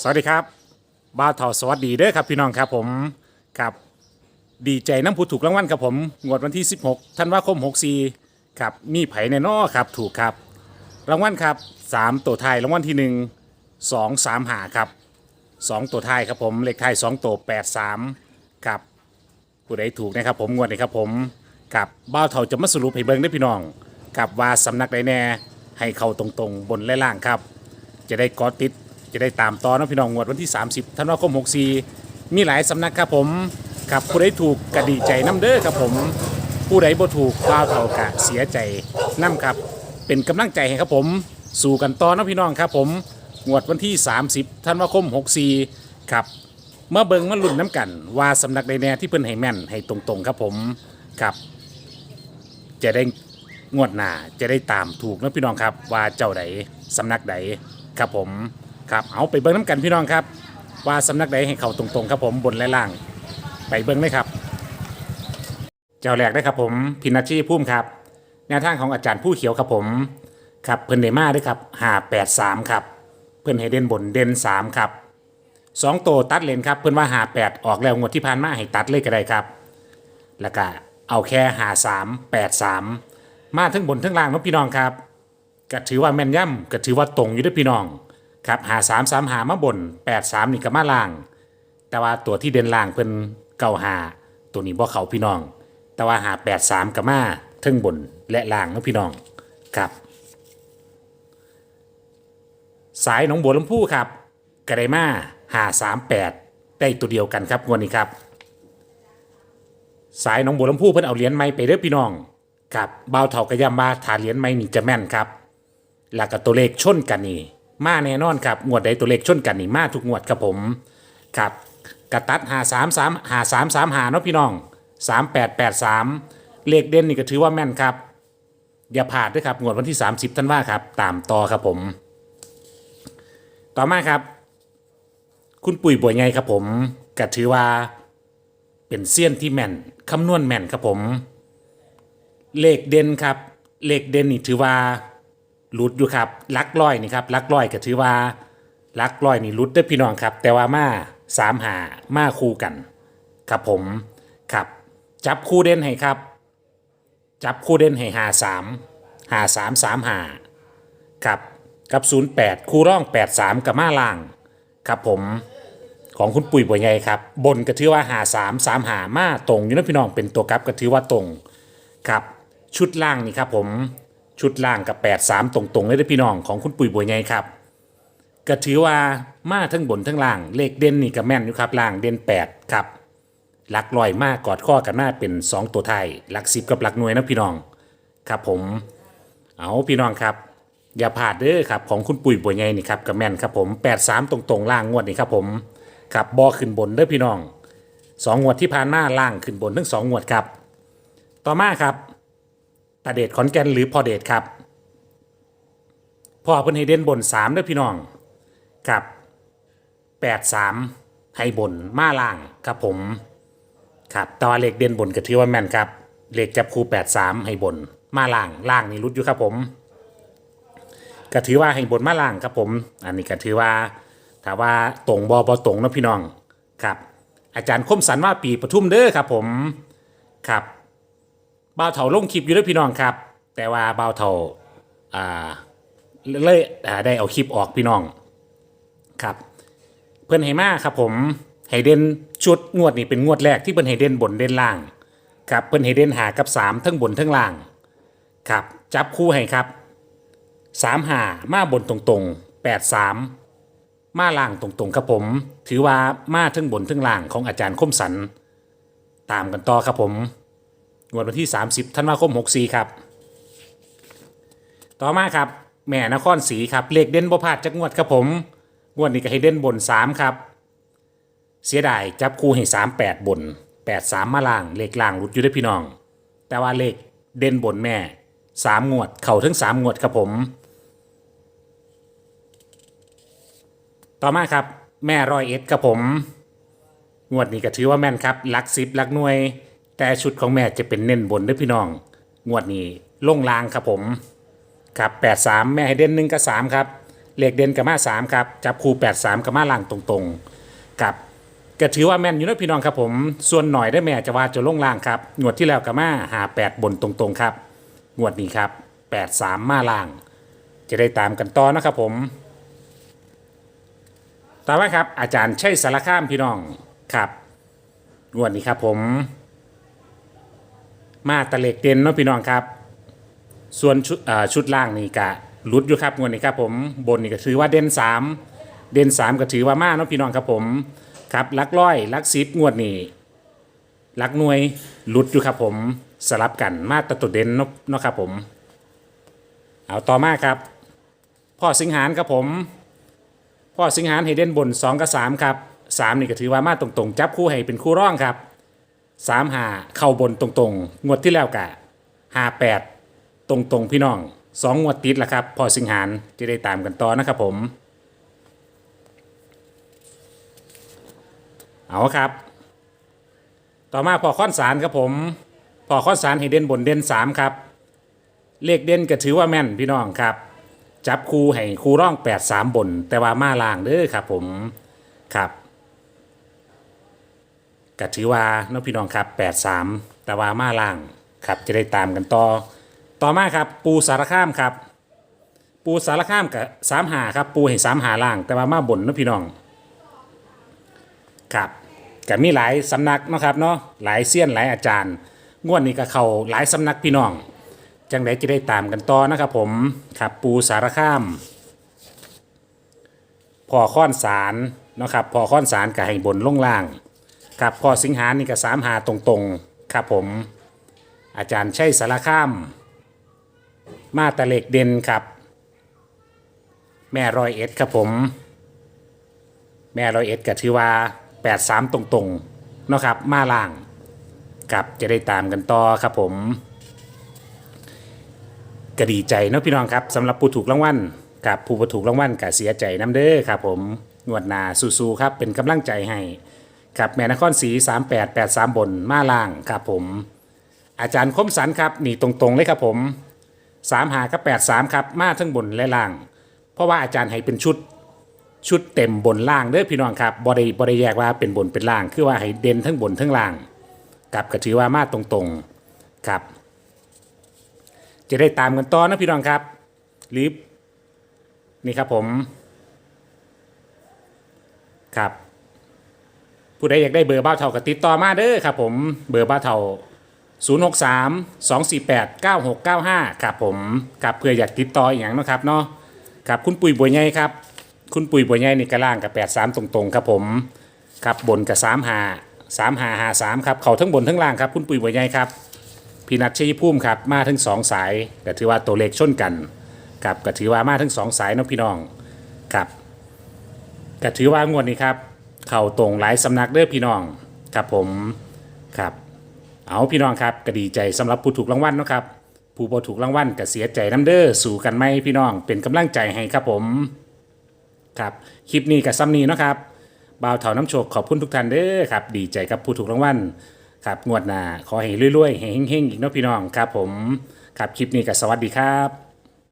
สวัสดีครับบ้าวเถาสวัสดีเด้อครับพี่น้องครับผมครับดีใจน้ำผู้ถูกรางวัลครับผมงวดวันที่ 16ธันวาคม64ครับมีไผ่ในนอครับถูกครับ รางวัลครับ 3 ตัวไทายรางวัลที่ 1 2 3หาครับ 2 ตัวไทายครับผมเลขไทาย2ตัว83ครับผู้ใดถูกนะครับผมงวดนี้ครับผมกับบ้าวเถาจะมาสรุปให้เบิ่งได้อพี่น้องกับว่าสำนักใดแน่ให้เข้าตรงๆบนและล่างครับ จะได้เกอติด จะได้ตามต่อนะพี่น้องงวดวันที่ 30ธันวาคม64 มีหลายสำนักครับผมครับผู้ใดถูกกระดีใจน้ำเด้อครับผม ผู้ใดบ่ถูกก้าวเท่ากะเสียใจน้ำครับ เป็นกำลังใจให้ครับผม สู่กันต่อนะพี่น้องครับผมงวดวันที่ 30ธันวาคม64ครับเมื่อเบิงมาลุ่นน้ำกัน ว่าสำนักใดแน่ที่เพิ่นให้แม่นให้ตรงๆครับผมครับ จะได้งวดหน้าจะได้ตามถูกนะพี่น้องครับว่าเจ้าใดสำนักใดครับผม ครับเอาไปเบิ้งน้ำกันพี่น้องครับ ว่าสำนักใดให้เขาตรงๆครับผมบนและล่าง ไปเบิ้งเลยครับ เจ้าแรกได้ครับผมพินัชชีพุ่มครับแนวทางของอาจารย์ผู้เขียวครับผมครับเพิ่นเดมาด้วยครับห้าแปดสามครับ เพิ่นให้เด่นบนเด่นสามครับสองโตวตัดเลนครับเพิ่นว่าหาแปดออกแล้วงวดที่ผ่านมาให้ตัดเลยก็ได้ครับ แล้วก็เอาแค่หาสามแปดสามมาทั้งบนทั้งล่างเนาะพี่น้องครับก็ถือว่าแม่นย่ำก็ถือว่าตรงอยู่ด้วยพี่น้อง ครับหาสามสามหามาบนแปดสามนี่ก็มาล่าง แต่ว่าตัวที่เด่นล่างเพิ่นเก่าหาตัวนี้บ่เขาพี่น้อง แต่ว่าหาแปดสามก็มาเทั้งบนและล่างเนาะพี่น้องครับสายหนองบัวลำพูครับกระไดมาหาสามแปดได้ตัวเดียวกันครับวดนี้ครับ สายหนองบัวลำพูเพิ่นเอาเหรียญไม้ไปเด้อพี่น้องครับเบาเถากระยำมาถาเหรียญไม้นี่จะแม่นครับแล้วก็ตัวเลขชนกันนี่ มาแน่นอนครับงวดใดตัวเลขชนกันนี่มาทุกงวดครับผมครับกระตัดหาสามสามหาสามสามหาเนาะพี่น้องสามแปดแปดสามเลขเด่นนี่ก็ถือว่าแม่นครับ อย่าพลาดด้วยครับงวดวันที่ 30ท่านว่าครับ ตามต่อครับผม ต่อมาครับ คุณปุ๋ยบัวไงครับผมก็ถือว่าเป็นเซียนที่แม่นคำนวณแม่นครับผม เลขเด่นครับ เลขเด่นนี่ถือว่า หลุดอยู่ครับลักร้อยนี่ครับลักร้อยก็ถือว่าลักร้อยนี่หลุดได้อพี่น้องครับ แต่ว่ามาสามหามาคู่กัน ครับผมครับ จับคู่เด่นให้ครับ จับคู่เด่นให้หาสามหาสามสามหาครับกับศูนย์แปดคู่ร่องแปดสามกับมาล่าง ครับผมของคุณปุ๋ยบัวใหญ่ครับ บนก็ถือว่าหาสามสามหามาตรงอยู่นะพี่น้องเป็นตัวกับก็ถือว่าตรงครับ ชุดล่างนี่ครับผม ชุดล่างกับ8ปดสามตรงๆเลยนะพี่น้องของคุณปุ๋ยบัวใหญ่ครับก็ถือว่ามาทั้งบนทั้งล่างเลขเด่นนี่ก็แม่นอยู่ครับล่างเด่น 8 ครับหลักลอยมากกอดข้อกันหน้าเป็น 2 ตัวไทยหลักสิบกับหลักหน่วยนะพี่น้องครับผมเอาพี่น้องครับ อย่าพลาดเด้อครับของคุณปุ๋ยบัวใหญ่นี่ครับกับแม่นครับผม8 3 ตรงๆล่างงวดนี่ครับผมครับบอขึ้นบนเด้อพี่น้องสองงวดที่ผ่านมาล่างขึ้นบนทั้งสองงวดครับ ต่อมาครับ ตาเดชขอนแก่นหรือพอเดชครับพ่อเพิ่นให้เด่นบนสามเด้อพี่น้องครับแปดสามให้บนมาล่างครับผมครับแตว่าเลขเด่นบนก็ถือว่าแม่นครับเลขจับคู่แปดสามให้บนมาล่างล่างนี่รุดอยู่ครับผมก็ถือว่าให้บนมาล่างครับผม อันนี้ก็ถือว่าถ้าว่าตรงบอบอตรงนะพี่น้องครับ อาจารย์คมสันว่าปีปทุมเด้อครับผมครับ บ่าวเถาลงคลิปอยู่เด้อพี่น้องครับ แต่ว่าบ่าวเถาอ่าเลยอ่าได้เอาคลิปออกพี่น้องครับ เพื่อนให้มาครับผมให้เดนชุดงวดนี้เป็นงวดแรกที่เพื่อนให้เดนบนเด่นล่างครับเพื่อนให้เดนหากับสามทั้งบนทั้งล่างครับจับคู่ให้ครับสามหามาบนตรงๆแปดสามมาล่างตรงๆครับผม ถือว่ามาทั้งบนทั้งล่างของอาจารย์คมสัน ตามกันต่อครับผม งวดวันที่ 30ธันวาคม 64 ครับ ต่อมาครับ แม่นครศรีครับ เลขเด่นบ่พลาดจักงวดครับผม งวดนี้ก็ให้เด่นบน 3 ครับ เสียดายจับคู่ให้ 3 8 บน 8 3 มาล่าง เลขล่างหลุดอยู่ได้พี่น้อง แต่ว่าเลขเด่นบนแม่ 3 งวด เข่าทั้ง 3 งวดครับผม ต่อมาครับ แม่ร้อยเอ็ดครับผม งวดนี้ก็ถือว่าแม่นครับลักสิบลักหน่วย แต่ชุดของแม่จะเป็นเน้นบนด้วยพี่น้อง งวดนี้ลงลางครับผมครับแปดสามแม่ให้เด่นหนึ่งกับสามครับเหลขเด่นกับมาสามครับจับคู่แปดสามกับมาล่างตรงๆกับก็ถือว่าแม่นอยู่นะพี่น้องครับผมส่วนหน่อยได้แม่จะว่าจะลงล่างครับงวดที่แล้วกับมาหาแปดบนตรงๆครับงวดนี้ครับแปดสามมาล่าง จะได้ตามกันต่อนะครับผมต่อมาครับอาจารย์ใช่สารข้ามพี่น้องครับงวดนี้ครับผม มาตะเล็กเด่นเนาะพี่น้องครับ ส่วนชุดชุดล่างนี่กะลุดอยู่ครับงวดนี้ครับผมบนนี่ก็ถือว่าเด่นสามเด่นสามก็ถือว่ามาเนาะพี่น้องครับผมครับลักร้อยลักซิปงวดนี้ลักหน่วยลุดอยู่ครับผมสลับกันมาแตตัวเด่นเนาะเนาะครับผม เอาต่อมาครับ พ่อสิงหารครับผม พ่อสิงหารให้เด่นบน 2 กับ 3 ครับ 3 นี่ก็ถือว่ามาตรงๆ จับคู่ให้เป็นคู่ร่องครับ 3หาเข้าบนตรงๆ งวดที่แล้วกะหา8ตรงๆ พี่น้อง2งงวดติดล้วครับ พอสิงหารจะได้ตามกันต่อนะครับผม เอาครับ ต่อมาพอค้อนสารครับผม พอค้อนสารให้เด่นบนเด่น3ครับ เลขเด่นก็ถือว่าแม่นพี่น้องครับ จับคู่ให้คู่ร่อง8 3บน แต่ว่ามาล่างเด้อครับผมครับ ก็ถือว่าน้องพี่น้องครับ 8 3แต่ว่ามาล่างครับจะได้ตามกันต่อ ต่อมาครับปูสารข้ามครับ ปูสารข้ามกับสามหาครับปูให้สามหาล่าง แต่ว่ามาบนเนาะพี่น้องครับก็มีหลายสำนักนะครับเนาะหลายเซียนหลายอาจารย์ งวดนี้ก็เข้าหลายสำนักพี่น้อง จังไดจะได้ตามกันต่อนะครับผมครับปูสารข้ามพอค้อนสารนะครับพอค้อนสารกับให้บนล่งล่าง ครับพอสิงหานี่ก็สามหาตรงๆ ครับผม อาจารย์ใช่สารข้าม มาตะเล็กเด่นครับ แม่รอยเอ็ดครับผม แม่รอยเอ็ดก็ถือว่า83ตรงๆเนาะครับ มาล่างครับจะได้ตามกันต่อครับผมก็ดีใจเนาะพี่น้องครับสำหรับผู้ถูกรางวัลกับผู้บ่ถูกรางวัลก็เสียใจน้ำเด้อครับผมงวดหนาสู้ๆครับเป็นกำลังใจให้ ครับแม่นครศรี3883 บนมาล่างครับผม อาจารย์คมสันครับนี่ตรงๆเลยครับผม3หากับ83ครับมาทั้งบนและล่าง เพราะว่าอาจารย์ให้เป็นชุดชุดเต็มบนล่างเด้อพี่น้องครับบ่ได้บ่ได้แยกว่าเป็นบนเป็นล่าง คือว่าให้เด่นทั้งบนทั้งล่างกับก็ถือว่ามาตรงๆครับ จะได้ตามกันต่อนะพี่น้องครับรีบนี่ครับผม ครับ ผู้ใดอยากได้เบอร์บ้าเท่ากับติดต่อมาเด้อครับผมเบอร์บ้าเท่า 063 248 9695ครับผมครับเพื่ออยากติดต่ออีกอย่างนะครับเนาะครับคุณปุ๋ยบัวใหญ่ครับคุณปุ๋ยบัวใหญ่นี่กระล่างกับ 83 ตรงๆ ครับผมครับบนกับ3หา3หาหา3ครับเขาทั้งบนทั้งล่างครับคุณปุ๋ยบัวใหญ่ครับพี่นัทชัยภูมิครับมาทั้งสองสายก็ถือว่าตัวเลขชนกันกับก็ถือว่ามาทั้งสองสายเนาะพี่น้องครับก็ถือว่างวดนี้ครับ เข่าตรงหลายสำนักเด้อพี่น้องครับผมครับ เอาพี่น้องครับก็ดีใจสำหรับผู้ถูกรางวัลเนาะครับ ผู้บ่ถูกรางวัลก็เสียใจน้ำเด้อสู่กันไหมพี่น้องเป็นกำลังใจให้ครับผมครับคลิปนี้กับซ้ำนี้เนาะครับบ่าวเถาน้ำโชคขอบคุณทุกท่านเด้อครับ ดีใจกับผู้ถูกรางวัลครับงวดหน้าขอให้รวยๆให้เฮงๆอีกเนาะพี่น้องครับผมครับคลิปนี้ก็สวัสดีครับ